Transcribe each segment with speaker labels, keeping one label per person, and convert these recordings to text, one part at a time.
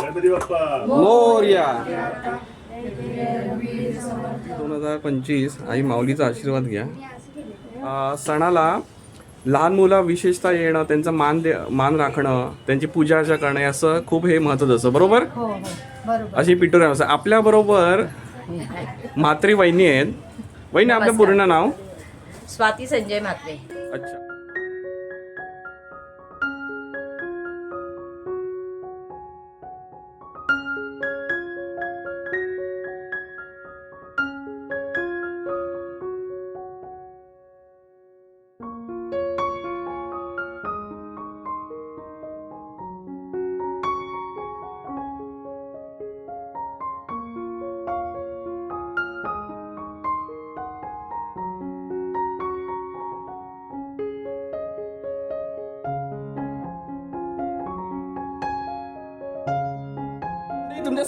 Speaker 1: गणपती बाप्पा
Speaker 2: दोन हजार पंचवीस. आई माऊलीचा आशीर्वाद घ्या. सणाला लहान मुलं विशेषतः येणं त्यांचा मान दे मान राखणं त्यांची पूजा अर्चा करणं असं खूप हे महत्त्वाचं असतं. बरोबर?
Speaker 3: हो हो. बरोबर.
Speaker 2: अशी पिटोरी असं आपल्या बरोबर म्हात्रे वहिनी आहेत. वहिनी आपलं पूर्ण नाव?
Speaker 4: स्वाती संजय म्हात्रे
Speaker 2: अच्छा.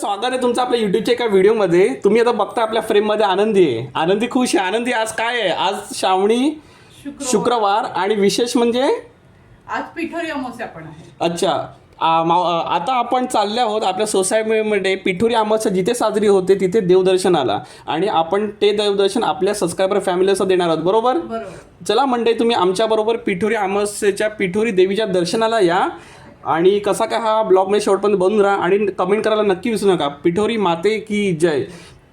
Speaker 2: स्वागत आहे तुमचं आपल्या युट्यूबच्या एका व्हिडिओमध्ये. तुम्ही आता बघता आपल्या फ्रेममध्ये आनंदी आहे. आनंदी खुश आहे. आनंदी आज काय आहे? आज श्रावणी शुक्रवार. आणि विशेष म्हणजे?
Speaker 5: आज पिठोरी अमावस्या पण आहे.
Speaker 2: अच्छा. आ, मा- आ, आता आपण चालले आहोत आपल्या सोसायटीमध्ये पिठोरी अमावस्या जिथे साजरी होते तिथे देवदर्शनाला. आणि आपण ते देवदर्शन आपल्या सबस्क्रायबर फॅमिलीला देणार आहोत. बरोबर?
Speaker 5: बरोबर.
Speaker 2: चला मंडळी तुम्ही आमच्याबरोबर पिठोरी अमावस्येच्या पिठोरी देवीच्या दर्शनाला या. आणि कसा काय हा ब्लॉग मी शेवटपर्यंत बनून राहा आणि कमेंट करायला नक्की विसरू नका. पिठोरी माते की जय.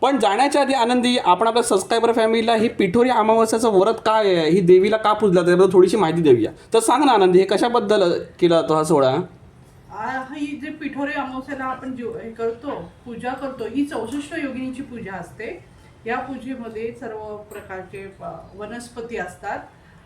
Speaker 2: पण जाण्याच्या आधी आनंदी आपण आपल्या सबस्क्रायबर फॅमिलीला ही पिठोरी अमावस्याचं व्रत काय आहे? ही देवीला का पूजला? त्याबद्दल थोडीशी माहिती देऊया. तर सांग ना आनंदी हे कशाबद्दल केला जातो हा सोहळा?
Speaker 5: ही जे पिठोरी अमावस्याला आपण जो हे करतो पूजा करतो ही चौसष्ट योगिनीची पूजा असते. या पूजेमध्ये सर्व प्रकारचे वनस्पती असतात.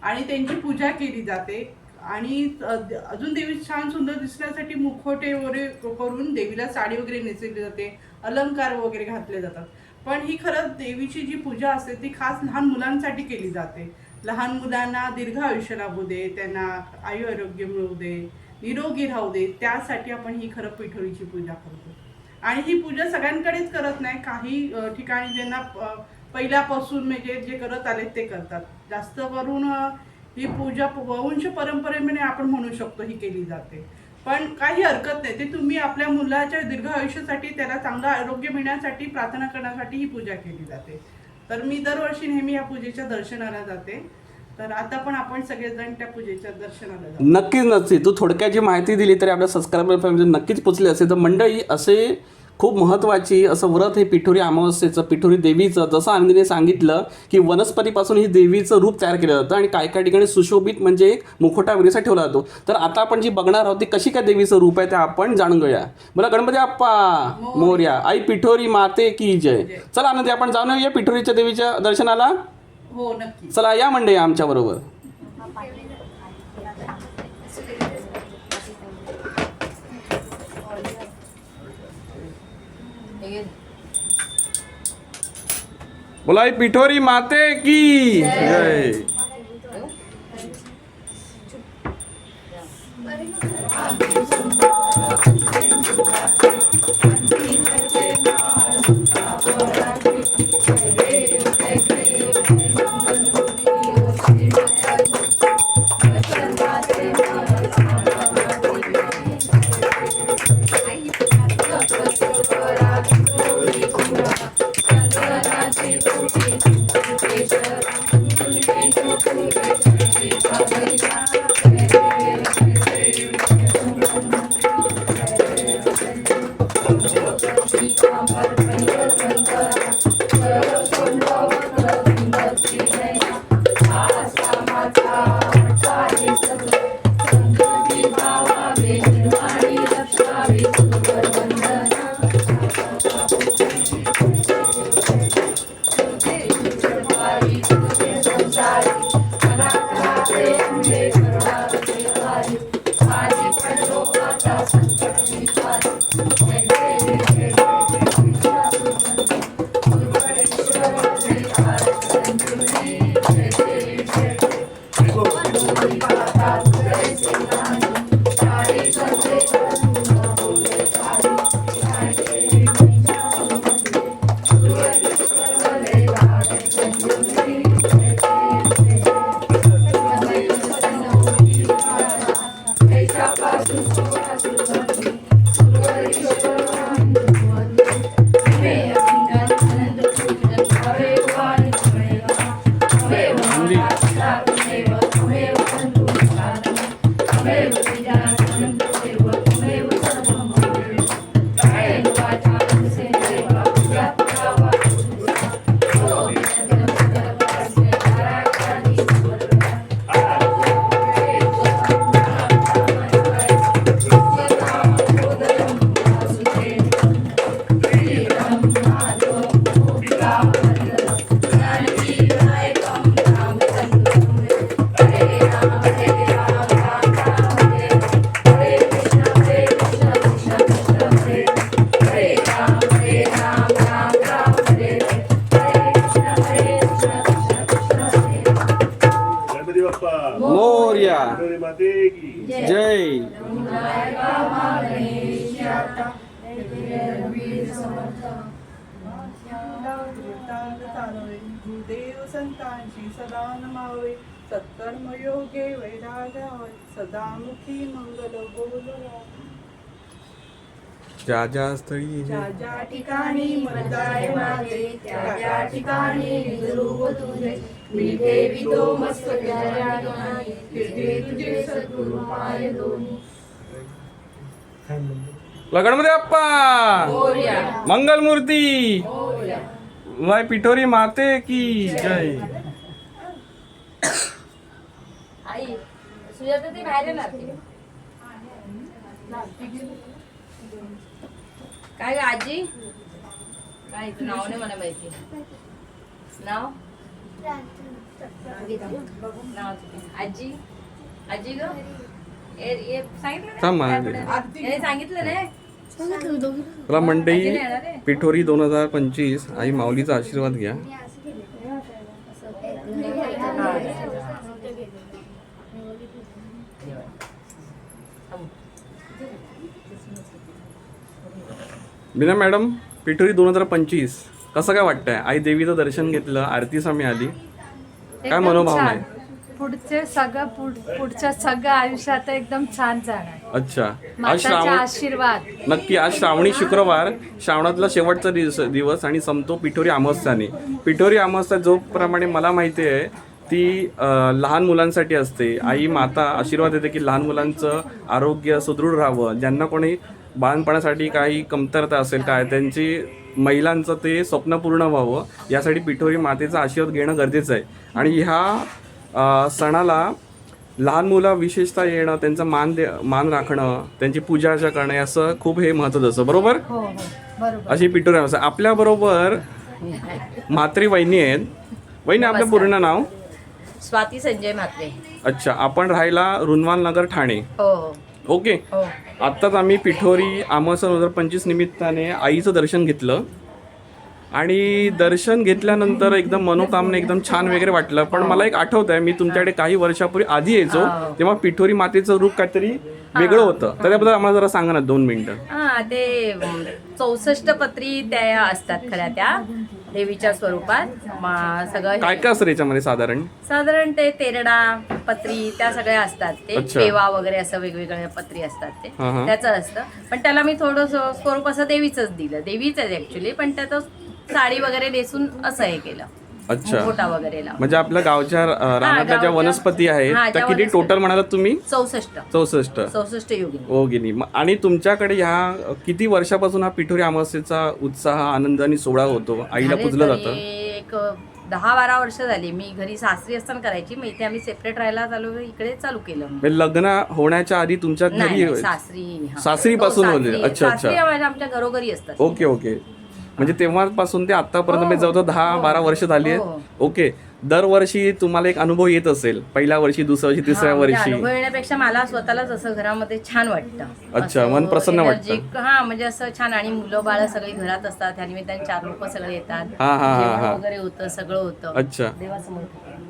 Speaker 5: आणि त्यांची पूजा केली जाते. आणि अजून देवी छान सुंदर दिसण्यासाठी मुखवटे वगैरे करून देवीला साडी वगैरे नेसवली जाते अलंकार वगैरे घातले जातात. पण ही खरंच देवीची जी पूजा असते ती खास लहान मुलांसाठी केली जाते. लहान मुलांना दीर्घ आयुष्य लाभू दे त्यांना आयु आरोग्य मिळू दे निरोगी राहू दे त्यासाठी आपण ही खरं पिठोरीची पूजा करतो. आणि ही पूजा सगळ्यांकडेच करत नाही काही ठिकाणी ज्यांना पहिल्यापासून म्हणजे जे करत आले ते करतात. जास्त करून ही पूजा वंश परंपरेने आपण म्हणू शकतो ही केली जाते. पण काही हरकत नाही. ते तुम्ही आपल्या मुलाच्या दीर्घ आयुष्यासाठी त्याला चांगलं आरोग्य मिळण्यासाठी प्रार्थना करण्यासाठी ही पूजा केली जाते. तर मी दरवर्षी नेहमी या पूजेच्या दर्शनाला जाते. तर आता पण आपण सगळेजण त्या पूजेच्या दर्शनाला जातो
Speaker 2: नक्कीच नक्की तू थोडक्यात जी माहिती दिली तरी आपल्या सबस्क्रायबर फॅमिली नक्कीच पोचले असेल. तर मंडळी असे खूप महत्त्वाची असं व्रत हे पिठोरी अमावस्येचं पिठोरी देवीचं जसं आनंदीने सांगितलं की वनस्पतीपासून ही देवीचं रूप तयार केलं जातं आणि काय काय ठिकाणी सुशोभित म्हणजे एक मुखोटा वगैरेसा ठेवला जातो. तर आता आपण जी बघणार आहोत ती कशी काय देवीचं रूप आहे ते आपण जाणून घेऊया. मला गणपती आप्पा मोर्या. आई पिठोरी माते की जय. चला आनंदी आपण जाऊन येऊया पिठोरीच्या देवीच्या दर्शनाला.
Speaker 5: हो नक्की.
Speaker 2: चला या मंडळी आमच्या बोलाई पिठोरी माते की। जय। जय।
Speaker 5: देव संतांची सदा नमावे सत्कर्म योगे वैरागावे सदामुखी मंगल बोलवा
Speaker 2: ज्या। ज्या स्थळी
Speaker 5: ज्या ज्या ठिकाणी त्या त्या ठिकाणी तुझे. मी ठेवितो मस्तक ठिकाणी. फिरते तुझे सद्गुरु पाय दोन्ही
Speaker 2: गणपती बाप्पा मंगल मूर्ती वाय पिठोरी माते की जय.
Speaker 4: काय आजी? काय नाव नाही मला माहिती. नाव? नाव आजी. आजी ग? सांगितलं
Speaker 2: तुला मंडई पिठोरी दोन हजार पंचवीस. आई माऊलीचा आशीर्वाद घ्या. बिना मॅडम पिठोरी दोन हजार पंचवीस. कसं काय वाटतंय? आई देवीचं दर्शन घेतलं आरती सामी आली. काय मनोभाव. आहे?
Speaker 3: पुढचे सगळं पुढ- पुढच्या सगळं आयुष्यात एकदम छान जाणार
Speaker 2: अच्छा. आज
Speaker 3: माताचा
Speaker 2: श्रावण
Speaker 3: आशीर्वाद.
Speaker 2: नक्की आज श्रावणी शुक्रवार श्रावणातला शेवटचा दिवस दिवस आणि संपतो पिठोरी अमावस्याने पिठोरी अमावस्या जोप्रमाणे मला माहिती आहे ती अं, लहान मुलांसाठी असते. आई माता आशीर्वाद देते की लहान मुलांचं आरोग्य सुदृढ राहावं. ज्यांना कोणी बाळणपणासाठी काही कमतरता असेल काय त्यांची महिलांचं ते स्वप्न पूर्ण व्हावं यासाठी पिठोरी मातेचा आशीर्वाद घेणं गरजेचं आहे. आणि ह्या सणाला लहान मुलं विशेषतः येणं त्यांचा मान दे मान राखणं त्यांची पूजा अर्चा करणं असं खूप हे महत्त्वाचं असतं. बरोबर?
Speaker 3: हो हो. बरोबर.
Speaker 2: अशी पिठोरी अवस्था आपल्या बरोबर म्हात्रे वहिनी आहेत. वहिनी आपलं पूर्ण नाव?
Speaker 4: स्वाती संजय म्हात्रे
Speaker 2: अच्छा आपण राहायला रुनवाल नगर ठाणे.
Speaker 4: हो हो.
Speaker 2: ओके.
Speaker 4: हो.
Speaker 2: आत्ताच आम्ही पिठोरी अमावस्या दोन हजार पंचवीस निमित्ताने आईचं दर्शन घेतलं. आणि दर्शन घेतल्यानंतर एकदम मनोकामने एकदम छान वगैरे वाटलं. पण मला एक आठवत आहे मी तुमच्याकडे काही वर्षापूर्वी आधी यायचो तेव्हा पिठोरी मातेचं रूप काहीतरी वेगळं होतं. तर त्याबद्दल आम्हाला जरा सांगा ना दोन मिनिटं.
Speaker 4: हा ते चौसष्ट पत्री त्या असतात खऱ्या त्या. देवीच्या स्वरूपात सगळं
Speaker 2: काय काय असतं याच्यामध्ये साधारण?
Speaker 4: साधारण ते तेरडा पत्री त्या सगळ्या असतात ते.
Speaker 2: अच्छा.
Speaker 4: पेवा वगैरे असं वेगवेगळ्या पत्री असतात ते.
Speaker 2: हा, हा.
Speaker 4: त्याचं असतं. पण त्याला मी थोडं स्वरूप असं देवीचंच दिलं. देवीच आहे ऍक्च्युली पण त्याचं साडी वगैरे नेसून असं हे केलं.
Speaker 2: अच्छा.
Speaker 4: मुखोटा वगैरे लावून
Speaker 2: म्हणजे आपल्या गावच्या अं, रानातल्या ज्या
Speaker 4: गावच्या-
Speaker 2: वनस्पती आहेत
Speaker 4: हा,
Speaker 2: त्या
Speaker 4: ज्या
Speaker 2: किती
Speaker 4: वनस्पती.
Speaker 2: टोटल म्हणालात तुम्ही?
Speaker 4: चौसष्ट.
Speaker 2: चौसष्ट.
Speaker 4: चौसष्ट योगिनी.
Speaker 2: म- आणि तुमच्याकडे ह्या किती वर्षापासून हा पिठोरी अमावस्येचा उत्साह आनंद आणि सोहळा होतो? आईला
Speaker 4: झाले
Speaker 2: पुजलं
Speaker 4: तरी
Speaker 2: जातं.
Speaker 4: एक दहा बारा वर्ष झाली. मी घरी सासरी असताना करायची. मग इथे आम्ही सेपरेट राहायला चालू इकडे चालू केलं
Speaker 2: म्हणजे लग्न होण्याच्या आधी तुमच्या
Speaker 4: नाही
Speaker 2: घरी
Speaker 4: नाही, सासरी हा.
Speaker 2: सासरीपासून
Speaker 4: हो,
Speaker 2: होते.
Speaker 4: सासरी-
Speaker 2: अच्छा, अच्छा.
Speaker 4: सासरी माझ्या आमच्या घरोघरी असतात.
Speaker 2: Okay okay. म्हणजे तेव्हापासून ते आतापर्यंत म्हणजे जवळजवळ दहा बारा वर्ष झाली
Speaker 4: हो.
Speaker 2: आहेत ओके. दरवर्षी तुम्हाला एक अनुभव येत असेल. पहिल्या वर्षी दुसऱ्या वर्षी तिसऱ्या
Speaker 4: हा, म्हणजे
Speaker 2: वर्षी.
Speaker 4: अनुभव येण्यापेक्षा मला स्वतःलाच असं घरामध्ये छान वाटतं.
Speaker 2: अच्छा,
Speaker 4: असं
Speaker 2: मन प्रसन्न वाटतं.
Speaker 4: energetic, हा म्हणजे असं छान आणि मुलं बाळ सगळी घरात असतात. त्या निमित्ताने चार लोक सगळे येतात.
Speaker 2: हा, हा, हा,
Speaker 4: जेवण
Speaker 2: हा.
Speaker 4: वगैरे होतं सगळं होतं.
Speaker 2: अच्छा.
Speaker 4: देवासमोर.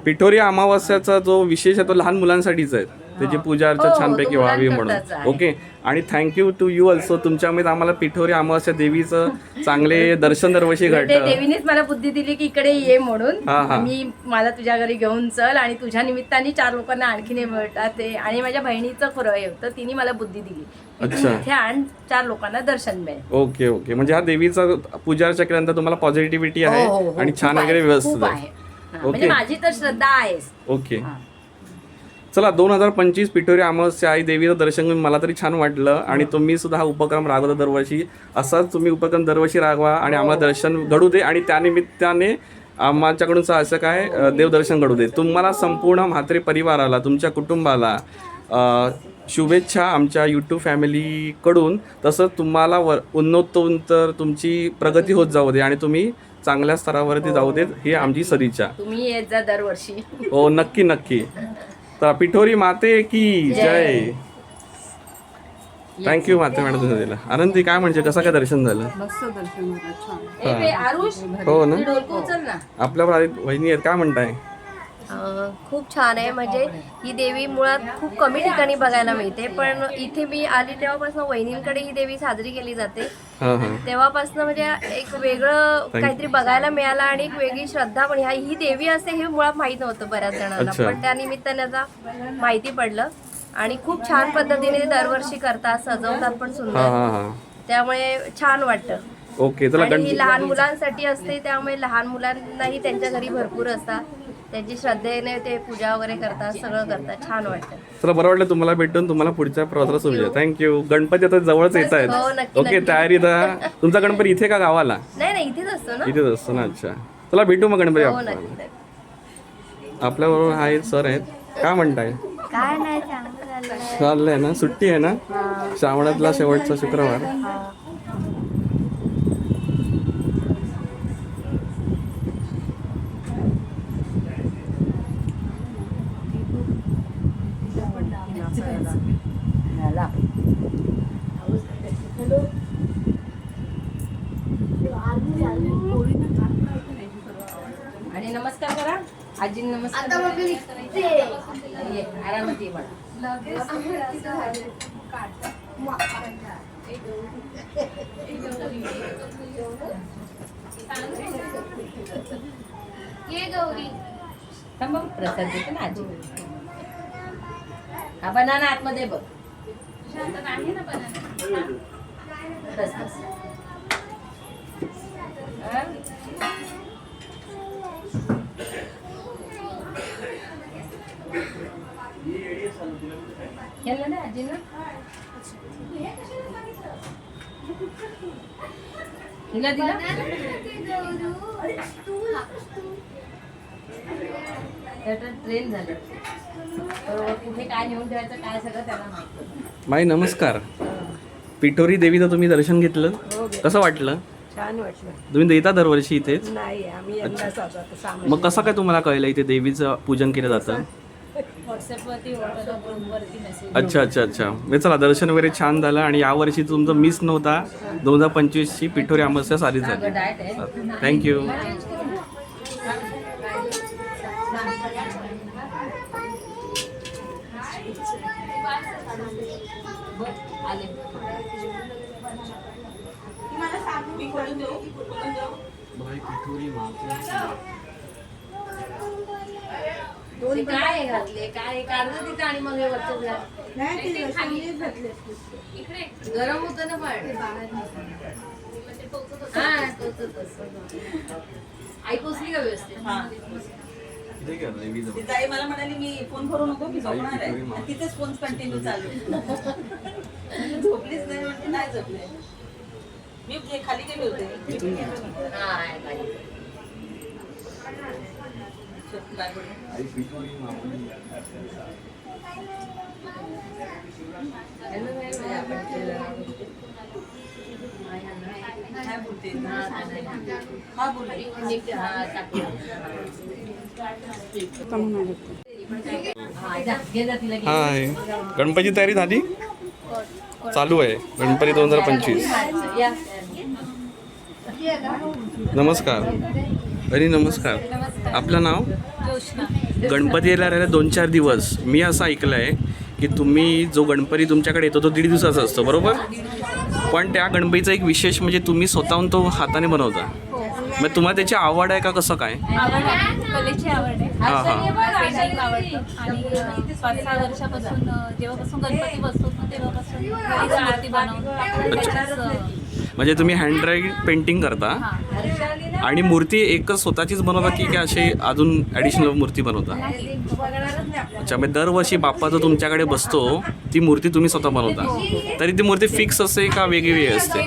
Speaker 2: पिठोरी अमावस्याचा जो विशेष आहे तो लहान मुलांसाठीच आहे. त्याची पूजा अर्चा
Speaker 4: हो,
Speaker 2: छानपैकी व्हावी म्हणून. ओके. आणि थँक्यू टू यू ऑल्सो तुमच्यामध्ये आम्हाला पिठोरी अमावस्या देवीचं चांगले दर्शन दरवर्षी
Speaker 4: ते
Speaker 2: घडतं.
Speaker 4: देवीनेच मला बुद्धी दिली की इकडे ये म्हणून.
Speaker 2: हा, हा.
Speaker 4: मी मला तुझ्या घरी घेऊन चल आणि तुझ्या निमित्ताने चार लोकांना आणखीन हे मिळतात ते. आणि माझ्या बहिणीचं खरं हे होतं तिने मला बुद्धी दिली.
Speaker 2: अच्छा.
Speaker 4: आण चार लोकांना दर्शन मिळेल.
Speaker 2: Okay okay. म्हणजे हा देवीचा पूजा अर्चा केल्यानंतर तुम्हाला पॉझिटिव्हिटी आहे
Speaker 4: हो, हो, हो.
Speaker 2: आणि छान वगैरे व्यवस्थित आहे.
Speaker 4: हा,
Speaker 2: ओके.
Speaker 4: म्हणजे माझी तर श्रद्धा आहेच.
Speaker 2: ओके
Speaker 4: हा.
Speaker 2: चला दोन हजार पंचवीस पिठोरी अमावस्या आई देवीचं दर्शन घेऊन मला तरी छान वाटलं आणि तुम्ही सुद्धा हा उपक्रम रागवता दरवर्षी. असाच तुम्ही उपक्रम दरवर्षी रागवा आणि आम्हाला दर्शन घडू दे आणि त्यानिमित्ताने आमच्याकडून स- असं काय अ, देवदर्शन घडू दे. तुम्हाला संपूर्ण म्हात्रे परिवाराला तुमच्या कुटुंबाला अ, शुभेच्छा आमच्या यूट्यूब फॅमिलीकडून तसंच तुम्हाला व उन्नतोन्तर तुमची प्रगती होत जाऊ दे आणि तुम्ही चांगल्या स्तरावरती जाऊ देत ही आमची सदिच्छा
Speaker 4: तुम्ही येत जा दरवर्षी.
Speaker 2: हो नक्की नक्की. तर पिठोरी माते की जय. थँक्यू माते मॅडम तुम्ही दिला. आनंदी काय म्हणजे कसं काय दर्शन झालं?
Speaker 5: मस्त दर्शन झालं छान.
Speaker 4: ए, बे, आरुष
Speaker 2: हो ना.
Speaker 4: तू ढोलक उचल ना.
Speaker 2: आपल्यावर आधी वहिनी आहेत काय म्हणताय?
Speaker 6: खूप छान आहे. म्हणजे ही देवी मुळात खूप कमी ठिकाणी बघायला मिळते. पण इथे मी आली तेव्हापासून वहिनींकडे ही देवी साजरी केली जाते. तेव्हापासून म्हणजे एक वेगळं काहीतरी बघायला मिळालं आणि एक वेगळी श्रद्धा पण. ह्या ही देवी असते हे मुळात माहीत नव्हतं बऱ्याच जणांना. पण त्या निमित्ताने आता माहिती पडलं. आणि खूप छान पद्धतीने दरवर्षी करतात सजवतात पण सुंदर. त्यामुळे छान वाटतं.
Speaker 2: ओके चला
Speaker 6: ही लहान मुलांसाठी असते त्यामुळे लहान मुलांनाही त्यांच्या घरी भरपूर असतात. त्यांची श्रद्धेने ते पूजा वगैरे करतात सगळं करतात. छान वाटतं.
Speaker 2: चला बरं वाटलं तुम्हाला भेटून तुम्हाला पुढच्या प्रवासाला शुभेच्छा थँक्यू गणपती आता जवळच येत
Speaker 6: हो,
Speaker 2: आहेत
Speaker 6: नक्की,
Speaker 2: ओके
Speaker 6: नक्की.
Speaker 2: तयारी तर तुमचा गणपती इथे का गावाला?
Speaker 6: नाही नाही इथेच असतो ना.
Speaker 2: इथेच असतो ना अच्छा. चला भेटू मग गणपती
Speaker 6: हो. नक्की नक्की.
Speaker 2: आपल्याबरोबर आहेत सर आहेत. काय म्हणताय?
Speaker 6: काय नाही चांगलं झालं
Speaker 2: चाललंय ना? सुट्टी आहे ना? श्रावणातला शेवटचा शुक्रवार
Speaker 4: आणि नमस्कार करा आजी नमस्कार ये, आरामात ये बाळा. थांब बघ, प्रसाद देते ना आजी. हा बनाना आतमध्ये बघ. बस बस. यांना ना आजींना हिला दिला. ट्रेन झालं. बरोबर कुठे काय नेऊन ठेवायचं काय सगळं त्याला माहिती
Speaker 2: माई नमस्कार. पिठोरी देवीचं तुम्ही दर्शन घेतलं. कसं वाटलं?
Speaker 7: छान वाटलं.
Speaker 2: तुम्ही देता दरवर्षी इथेच?
Speaker 7: नाही आम्ही यंदाच सामान
Speaker 2: मग कसं काय तुम्हाला कळलं इथे देवीचं पूजन केलं जातं?
Speaker 7: व्हॉट्सअपवरती व्हॉट्सअप ग्रुपवरती मेसेज
Speaker 2: अच्छा अच्छा अच्छा. म्हणजे चला दर्शन वगैरे छान झालं आणि यावर्षी तुमचं मिस नव्हता. दोन हजार पंचवीसची पिठोरी अमावस्या सारी झाली.
Speaker 4: डाएट आहे.
Speaker 2: थँक्यू
Speaker 4: आले. ते काय घातले? काय? काढलं तिथं आणि मग हे वरचं घाल. गरम होतं ना पण. हा टोचत असं. आई पोचली का व्यवस्थित?
Speaker 8: ती ताई मला म्हणाली मी फोन करू नको मी झोपणार आहे. आणि तिथेच फोन कंटिन्यू चालू झोपलीच नाही म्हणजे नाही झोपले. मी जे खाली गेले होते. मी पण गेले
Speaker 4: आहे नाही नाही.
Speaker 2: हाय. गणपती तयारी झाली चालू आहे. गणपती दोन हजार पंचवीस. नमस्कार. अरे नमस्कार. आपलं नाव? गणपती यायला राहिला दोन चार दिवस. मी असं ऐकलं आहे की तुम्ही जो गणपती तुमच्याकडे येतो तो दीड दिवसाचा असतो बरोबर? पण त्या गणपतीचा एक विशेष म्हणजे तुम्ही स्वतःहून तो हाताने बनवता. मग तुम्हाला त्याची आवड आहे का? कसं काय? हां हां.
Speaker 9: जेव्हापासून गणपती बसतो तेव्हापासून
Speaker 2: म्हणजे तुम्ही हँडराईट पेंटिंग करता. आणि मूर्ती एकच स्वतःचीच बनवता की काय असे अजून ॲडिशनल मूर्ती बनवता? अच्छा म्हणजे दरवर्षी बाप्पा जो तुमच्याकडे बसतो ती मूर्ती तुम्ही स्वतः बनवता. तरी ती मूर्ती फिक्स असते का वेगळी असते?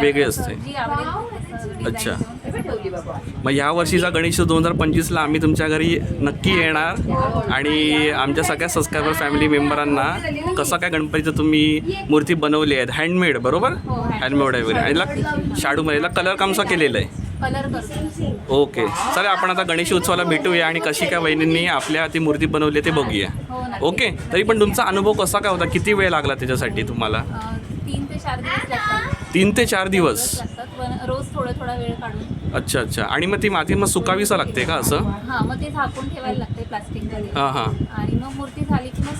Speaker 9: वेगळी असते.
Speaker 2: अच्छा. मग या वर्षीचा गणेश दोन हजार पंचवीसला आम्ही तुमच्या घरी नक्की येणार आणि आमच्या सगळ्या सबस्क्रायबर फॅमिली मेंबरांना कसा काय गणपतीचं तुम्ही मूर्ती बनवली आहेत? हँडमेड बरोबर?
Speaker 9: हो.
Speaker 2: हँडमेड आहे वगैरे. याला शाडूमध्ये याला कलर कामसा केलेलं आहे? ओके चला आपण आता गणेश उत्सवाला भेटूया आणि कशी काय वहिनींनी आपल्या ती मूर्ती बनवली ते बघूया.
Speaker 9: हो.
Speaker 2: ओके तरी पण तुमचा अनुभव कसा काय होता? किती वेळ लागला त्याच्यासाठी तुम्हाला?
Speaker 9: तीन ते चार दिवस रोज थोडा थोडा वेळ काढून.
Speaker 2: अच्छा अच्छा. आणि मग ती माती मग सुकावीसा लागते का असं?
Speaker 9: हां मग ते झाकून ठेवायला लागते प्लास्टिकमध्ये
Speaker 2: हां हां.
Speaker 9: आणि मग मूर्ती झाली की मग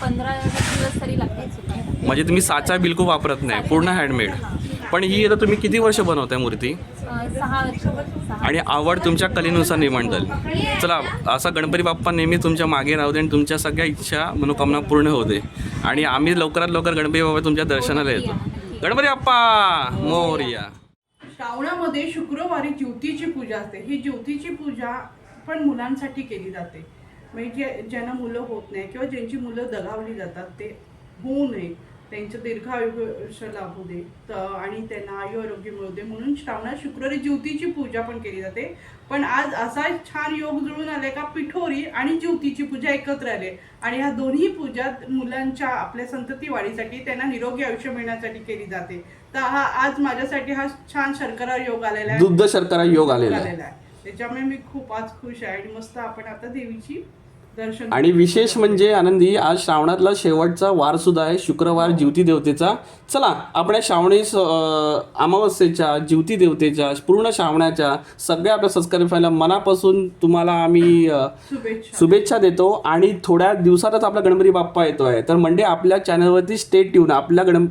Speaker 9: पंधरा दिवस तरी लागतात सुकायला
Speaker 2: म्हणजे तुम्ही साचा बिलकुल वापरत नाही पूर्ण हँडमेड पण ही आता तुम्ही किती वर्ष बनवताय मूर्ती?
Speaker 9: सहा वर्ष.
Speaker 2: आणि आवड तुमच्या कलेनुसार निर्माण झाली. चला असा गणपती बाप्पा नेहमी तुमच्या मागे राहू दे आणि तुमच्या सगळ्या इच्छा मनोकामना पूर्ण होऊ दे. आणि आम्ही लवकरात लवकर गणपती बाप्पा तुमच्या दर्शनाला येतो. गणपती बाप्पा मोरया.
Speaker 5: श्रावणामध्ये शुक्रवारी ज्योतीची पूजा असते. ही ज्योतीची पूजा पण मुलांसाठी केली जाते. म्हणजे जे ज्यांना मुलं होत नाही किंवा ज्यांची मुलं दगावली जातात ते होऊ नये. त्यांचं दीर्घ आयुष्य लाभू दे. त- आणि त्यांना आयु आरोग्य मिळू दे. म्हणून श्रावणात शुक्रवारी ज्योतीची पूजा पण केली जाते. पण आज असा छान योग जुळून आले का पिठोरी आणि ज्योतीची पूजा एकत्र आले आणि ह्या दोन्ही पूजा मुलांच्या आपल्या संतती वाढीसाठी त्यांना निरोगी आयुष्य मिळण्यासाठी केली जाते. तर हा आज माझ्यासाठी हा छान शर्करा योग आलेला आहे.
Speaker 2: दुग्ध शर्करा योग आलेला आहे.
Speaker 5: त्याच्यामुळे मी खूप आज खुश आहे आणि मस्त आपण आता देवीची
Speaker 2: आणि विशेष म्हणजे आनंदी आज श्रावणातला शेवटचा वार सुद्धा आहे. शुक्रवार ज्योती देवतेचा चला आपण श्रावणी अमावस्येच्या ज्योती देवतेच्या पूर्ण श्रावणाच्या सगळ्या आपल्या सबस्क्राईबरला मनापासून तुम्हाला आम्ही शुभेच्छा. देतो. आणि थोड्या दिवसातच आपला गणपती बाप्पा येतो आहे तर म्हणजे आपल्या चॅनलवरती स्टेट ट्यून आपल्या गण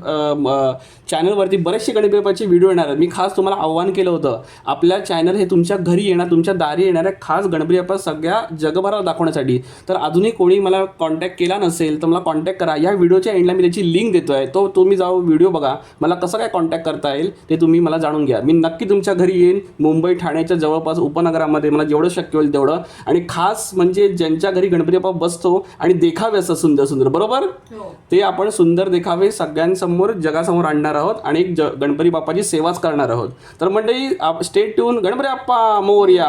Speaker 2: चॅनलवरती बरेचसे गणपती बाप्पाचे व्हिडिओ येणार आहेत. मी खास तुम्हाला आव्हान केलं होतं. आपल्या चॅनल हे तुमच्या घरी येणार तुमच्या दारी येणाऱ्या खास गणपती बाप्पा सगळ्या जगभरात दाखवण्यासाठी. तर अजूनही कोणी मला कॉन्टॅक्ट केला नसेल तर मला कॉन्टॅक्ट करा. या व्हिडिओच्या एंडला मी त्याची लिंक देतो आहे तो तुम्ही जाऊ व्हिडिओ बघा. मला कसं काय कॉन्टॅक्ट करता येईल ते तुम्ही मला जाणून घ्या. मी नक्की तुमच्या घरी येईन. मुंबई ठाण्याच्या जवळपास उपनगरामध्ये मला जेवढं शक्य होईल तेवढं. आणि खास म्हणजे ज्यांच्या घरी गणपती बाप्पा बसतो आणि देखावे असतात सुंदर सुंदर. बरोबर?
Speaker 5: हो.
Speaker 2: ते आपण सुंदर देखावे सगळ्यांसमोर जगासमोर आणणार आहोत आणि एक ज गणपती बाप्पाची सेवाच करणार आहोत. तर मंडळी स्टेट ट्यून गणपती बाप्पा मोरया.